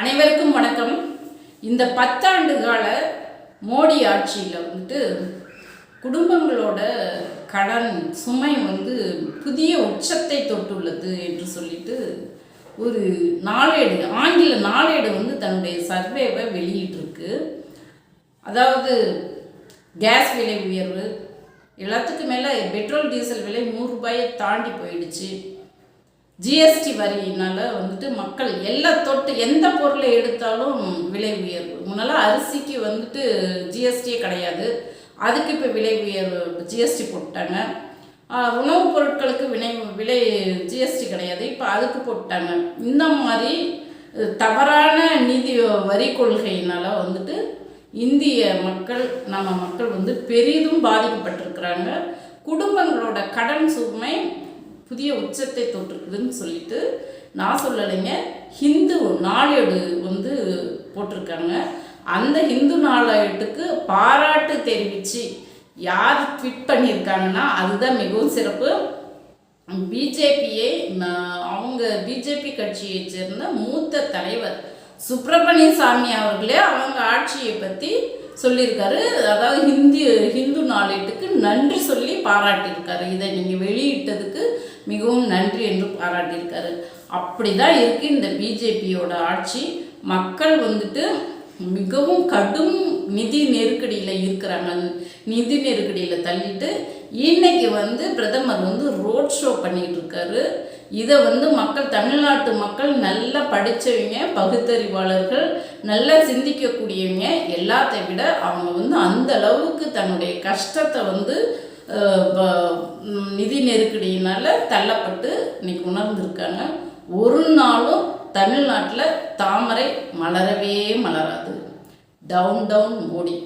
அனைவருக்கும் வணக்கம். இந்த பத்தாண்டு கால மோடி ஆட்சியில் வந்துட்டு குடும்பங்களோட கடன் சுமை வந்து புதிய உச்சத்தை தொட்டுள்ளது என்று சொல்லிட்டு ஒரு நாளேடு ஆங்கில நாளேடு வந்து தன்னுடைய சர்வேவை வெளியிட்டிருக்கு. அதாவது கேஸ் விலை உயர்வு எல்லாத்துக்கும் மேலே பெட்ரோல் டீசல் விலை நூறு ரூபாயை தாண்டி போயிடுச்சு. ஜிஎஸ்டி வரியினால் வந்துட்டு மக்கள் எல்லா தொட்டு எந்த பொருளை எடுத்தாலும் விலை உயர்வு. முன்னெல்லாம் அரிசிக்கு வந்துட்டு ஜிஎஸ்டியே கிடையாது. அதுக்கு இப்போ விலை உயர்வு ஜிஎஸ்டி போட்டாங்க. உணவுப் பொருட்களுக்கு விலை விலை ஜிஎஸ்டி கிடையாது. இப்போ அதுக்கு போட்டாங்க. இந்த மாதிரி தவறான நிதி வரி கொள்கையினால் வந்துட்டு இந்திய மக்கள் நம்ம மக்கள் வந்து பெரிதும் பாதிக்கப்பட்டிருக்கிறாங்க. குடும்பங்களோட கடன் சுமை புதிய உச்சத்தை தோற்றுக்குதுன்னு சொல்லிட்டு நான் சொல்லலைங்க. ஹிந்து நாளேடு வந்து போட்டிருக்காங்க. அந்த ஹிந்து நாளேட்டுக்கு பாராட்டு தெரிவித்து யார் ட்விட் பண்ணியிருக்காங்கன்னா அதுதான் மிகவும் சிறப்பு. பிஜேபியை அவங்க பிஜேபி கட்சியை சேர்ந்த மூத்த தலைவர் சுப்பிரமணிய சாமி அவர்களே அவங்க ஆட்சியை பற்றி சொல்லியிருக்காரு. அதாவது ஹிந்தி ஹிந்து நாளேட்டுக்கு நன்றி சொல்லி பாராட்டியிருக்காரு. இதை நீங்கள் வெளியிட்டதுக்கு மிகவும் நன்றி என்று பாராட்டியிருக்காரு. அப்படி தான் இருக்குது இந்த பிஜேபியோட ஆட்சி. மக்கள் வந்துட்டு மிகவும் கடும் நிதி நெருக்கடியில் இருக்கிறாங்க. நிதி நெருக்கடியில் தள்ளிட்டு இன்னைக்கு வந்து பிரதமர் வந்து ரோட் ஷோ பண்ணிகிட்டு இருக்காரு. இதை வந்து மக்கள் தமிழ்நாட்டு மக்கள் நல்லா படித்தவங்க பகுத்தறிவாளர்கள் நல்லா சிந்திக்கக்கூடியவங்க எல்லாத்தை விட அவங்க வந்து அந்த அளவுக்கு தன்னுடைய கஷ்டத்தை வந்து நிதி நெருக்கடியினால் தள்ளப்பட்டு இன்னைக்கு உணர்ந்திருக்காங்க. ஒரு நாளும் தமிழ்நாட்டில் தாமரை மலரவே மலராது. Down down Modi.